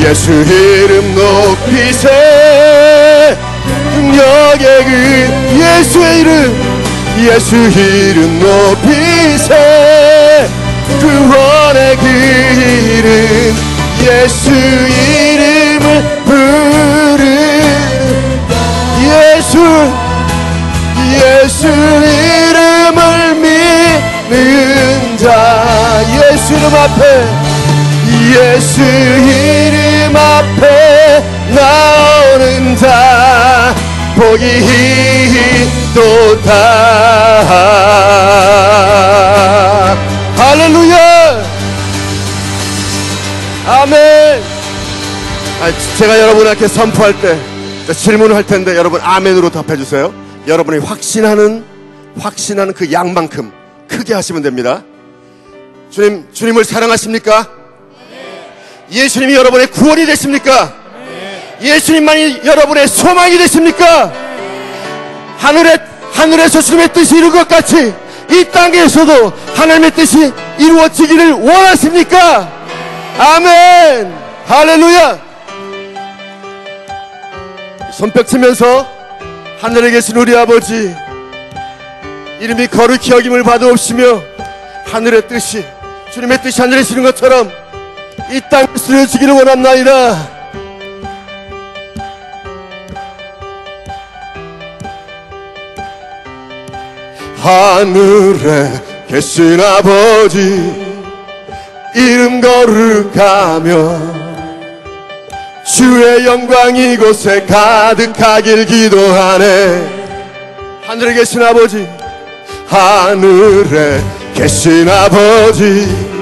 예수 이름 높이세. 능력의 그 예수의 이름 예수 이름 높이세. 구원의 그 이름 예수 이름을 부르. 예수 예수 이름을 믿는 자 예수 이름 앞에 예수 이름 앞에 나오는 자 복이 있도다. 할렐루야. 아멘. 아, 제가 여러분한테 선포할 때 질문을 할 텐데 여러분 아멘으로 답해 주세요. 여러분이 확신하는 확신하는 그 양만큼 크게 하시면 됩니다. 주님 주님을 사랑하십니까? 예수님이 여러분의 구원이 되십니까? 예수님만이 여러분의 소망이 되십니까? 하늘에, 하늘에서 주님의 뜻이 이룬 것 같이 이 땅에서도 하나님의 뜻이 이루어지기를 원하십니까? 아멘! 할렐루야! 손뼉 치면서 하늘에 계신 우리 아버지 이름이 거룩히 여김을 받으옵시며 하늘의 뜻이 주님의 뜻이 하늘에 시는 것처럼 이 땅에 쓰여지기를 원합나이다. 하늘에 계신 아버지 이름 거룩하며 주의 영광 이곳에 가득하길 기도하네 하늘에 계신 아버지 하늘에 계신 아버지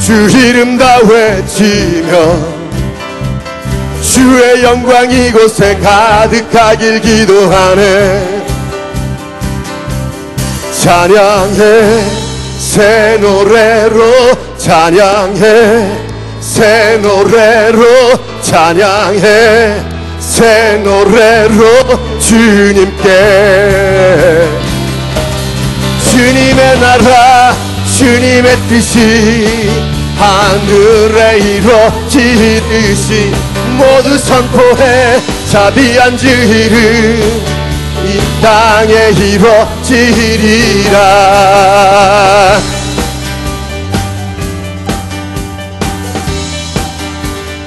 주 이름 다 외치며 주의 영광 이곳에 가득하길 기도하네. 찬양해 새 노래로 찬양해 새 노래로 찬양해 새 노래로 주님께. 주님의 나라 주님의 뜻이 하늘에 이루어지듯이 모두 선포해 자비한 주 이름 이 땅에 이루어지리라.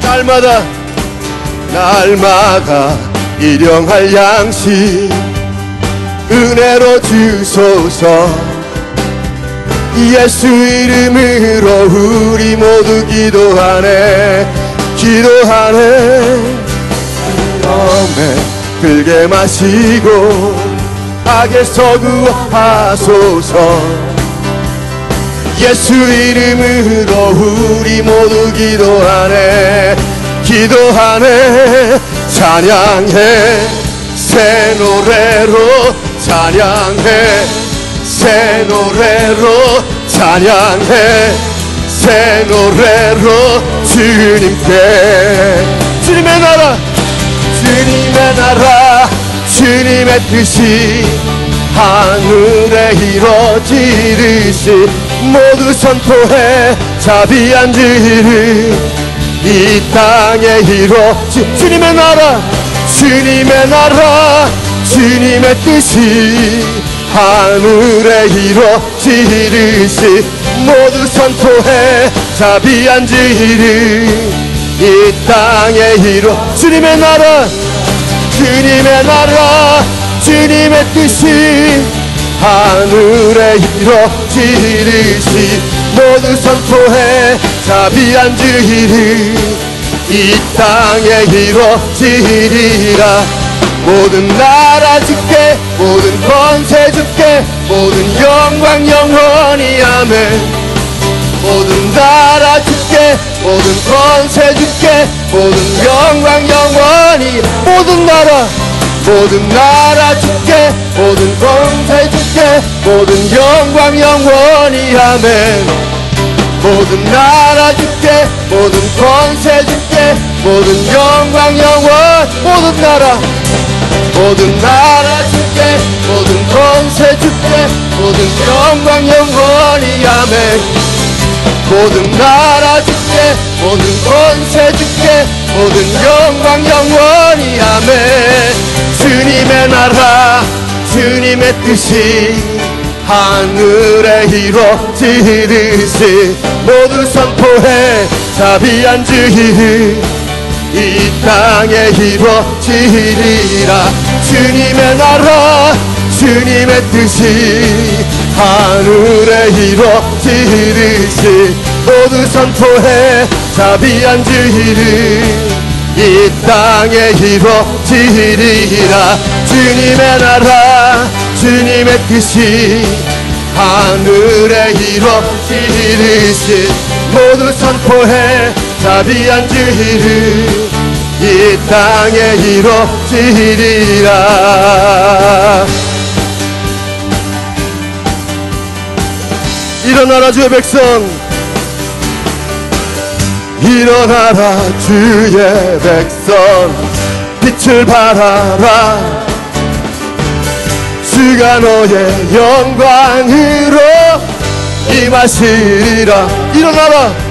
날마다 날마다 일용할 양식 은혜로 주소서 예수 이름으로 우리 모두 기도하네. 기도하네. 마음에 들게 마시고 악에서 구하소서. 예수 이름으로 우리 모두 기도하네. 기도하네. 찬양해. 새 노래로 찬양해 새 노래로 찬양해. 새 노래로 주님께. 주님의 나라. 주님의 나라. 주님의 뜻이 하늘에 이루어지듯이 모두 선포해 자비한 주를 이 땅에 이루어지 주님의 나라. 주님의 나라. 주님의 뜻이 하늘에 이루어지듯이 모두 선포해 자비한 주를 이 땅에 이루 주님의 나라 주님의 나라 주님의 뜻이 하늘에 이루어지듯이 모두 선포해 자비한 주의를 이 땅에 이루어지리라 모든 나라 주께 모든 권세 주께 모든 영광 영원히 아멘. 모든 나라 주께 모든 권세 주께 모든 영광 영원히 모든 나라. 모든 나라 주께 모든 권세 주께 모든 영광 영원히 아멘. 모든 나라 주께 모든 권세 주께 모든 영광 영원 모든 나라. 모든 나라 주께 모든 권세 주께 모든 영광 영원히 아멘. 모든 나라 주께 모든 권세 주께 모든 영광 영원히 아멘. 주님의 나라 주님의 뜻이 하늘에 이루어지듯이 모두 선포해 자비한 주의 이 땅에 이루어지리라. 주님의 나라 주님의 뜻이 하늘에 이루어지듯이 모두 선포해 자비한 주의를 이 땅에 이루어지리라. 주님의 나라 주님의 뜻이 하늘에 이루어지듯이 모두 선포해 자비한 주의를 이 땅에 이루어지리라. 일어나라 주의 백성. 일어나라 주의 백성. 빛을 발하라. 주가 너의 영광으로 임하시리라. 일어나라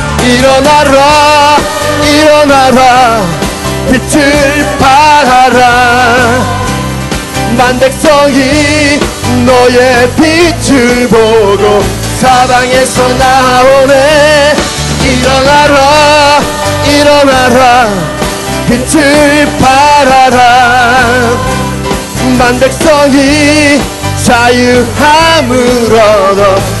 일어나라 일어나라. 빛을 발하라. 만백성이 너의 빛을 보고 사방에서 나오네. 일어나라 일어나라. 빛을 발하라. 만백성이 자유함을 얻어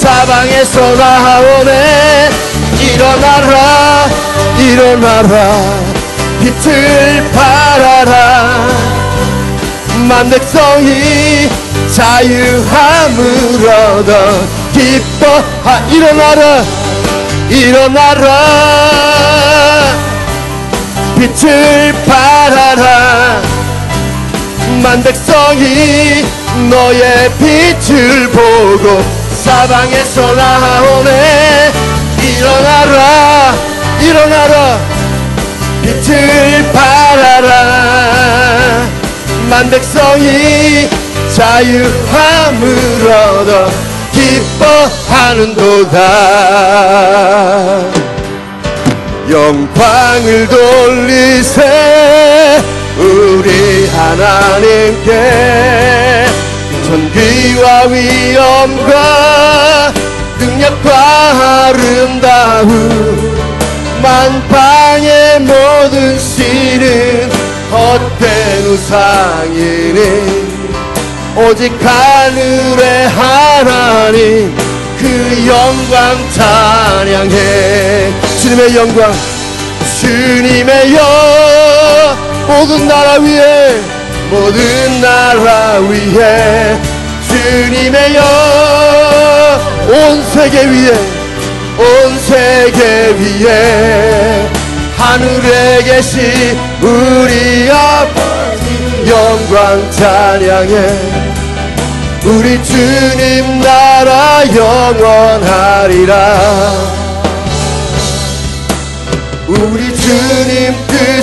사방에서 나오네. 일어나라 일어나라. 빛을 발하라. 만 백성이 자유함을 얻어 기뻐하. 일어나라 일어나라. 빛을 발하라. 만 백성이 너의 빛을 보고 사방에서 나오네. 일어나라 일어나라. 빛을 발하라. 만백성이 자유함을 얻어 기뻐하는도다. 영광을 돌리세. 우리 하나님께 전귀와 위엄과 능력과 아름다움 만방의 모든 씨는 헛된 우상이니 오직 하늘의 하나님 그 영광 찬양해. 주님의 영광 주님의 영 모든 나라 위에 모든 나라 위에 주님의 영온 세계 위에 온 세계 위에 하늘에 계신 우리 아버지 영광 찬양해. 우리 주님 나라 영원하리라. 우리 주님 뜻